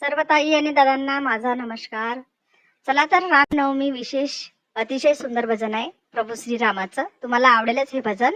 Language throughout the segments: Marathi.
सर्व ताई आणि दादांना माझा नमस्कार. चला तर रामनवमी विशेष अतिशय सुंदर भजन आहे. प्रभू श्रीरामाचं. तुम्हाला आवडेलच हे भजन.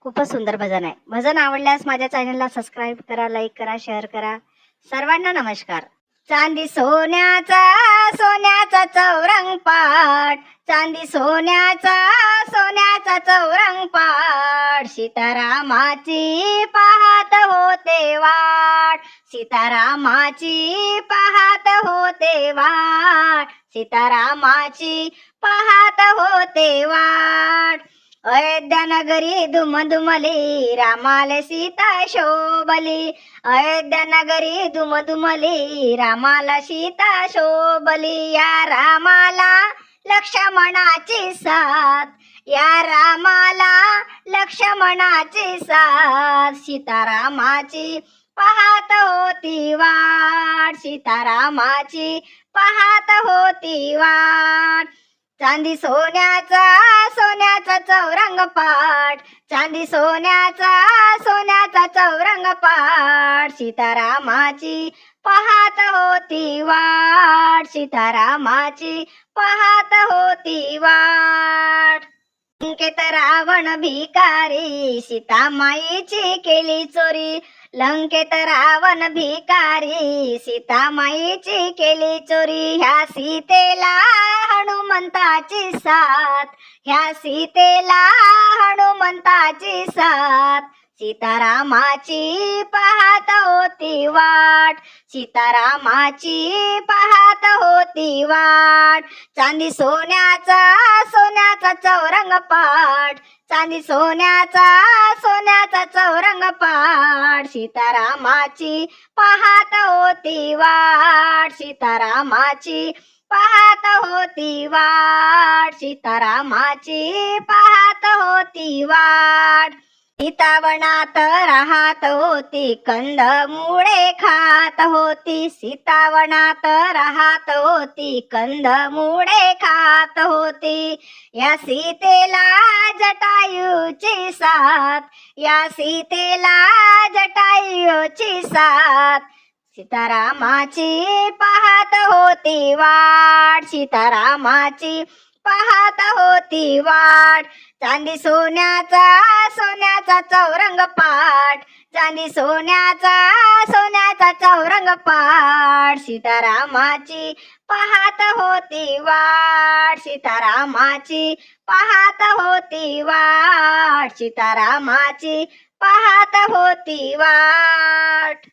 खूपच सुंदर भजन आहे. भजन आवडल्यास माझ्या चॅनलला सबस्क्राईब करा लाईक करा शेअर करा. सर्वांना नमस्कार. चांदी सोन्याचा सोन्याचा चौरंग पाठ. चांदी सोन्याचा सोन्याचा चौरंग पाठ. सीतारामाची पहा पाहत होते वाट. सीतारामाची पाहत होते वाट. सीतारामाची पाहत होते वाट. अयोध्या नगरी दुमदुमली रामाले सीता शोभली. अयोध्या नगरी दुमदुमली रामाला सीता शोभली. या रामाला लक्ष्मणाची साथ या रामाला लक्ष्मणाची साथ सीतारामाची पाहत होती वाट सीतारामाची पाहत होती वाट. चांदी सोन्याचा सोन्याचा चौरंग पाठ चांदी सोन्याचा सोन्याचा चौरंग पाठ सीतारामाची पाहत होती वाट सीतारामाची पाहत होती वाट. लंकेत रावण भिकारी सीतामाईची केली चोरी. लंकेत रावण भिकारी सीतामाईची केली चोरी. ह्या सीतेला हनुमंताची साथ ह्या सीतेला हनुमंताची साथ. सीतारामाची पाहत होती वाट सीतारामाची पाहत होती वाट. चांदी सोन्याचा सोन्याचा चौरंग पाठ. चांदी सोन्याचा सोन्याचा चौरंग पाठ. सीतारामाची पाहत होती वाट. सीतारामाची पाहत होती वाट. सीतारामाची पाहत होती वाट. सीतावनात राहत होती कंद मुळे खात होती. सीतावनात राहत होती कंद मुळे खात होती. या सीतेला जटायूची साथ या सीतेला जटायूची साथ. सीतारामाची पाहत होती वाट सीतारामाची पाहत होती वाट. चांदी सोन्याचा सोन्याचा चौरंग पाठ. चांदी सोन्याचा सोन्याचा चौरंग पाट सीतारामाची पाहत होती वाट. सीतारामाची पाहत होती वाट. सीतारामाची पाहत होती वाट.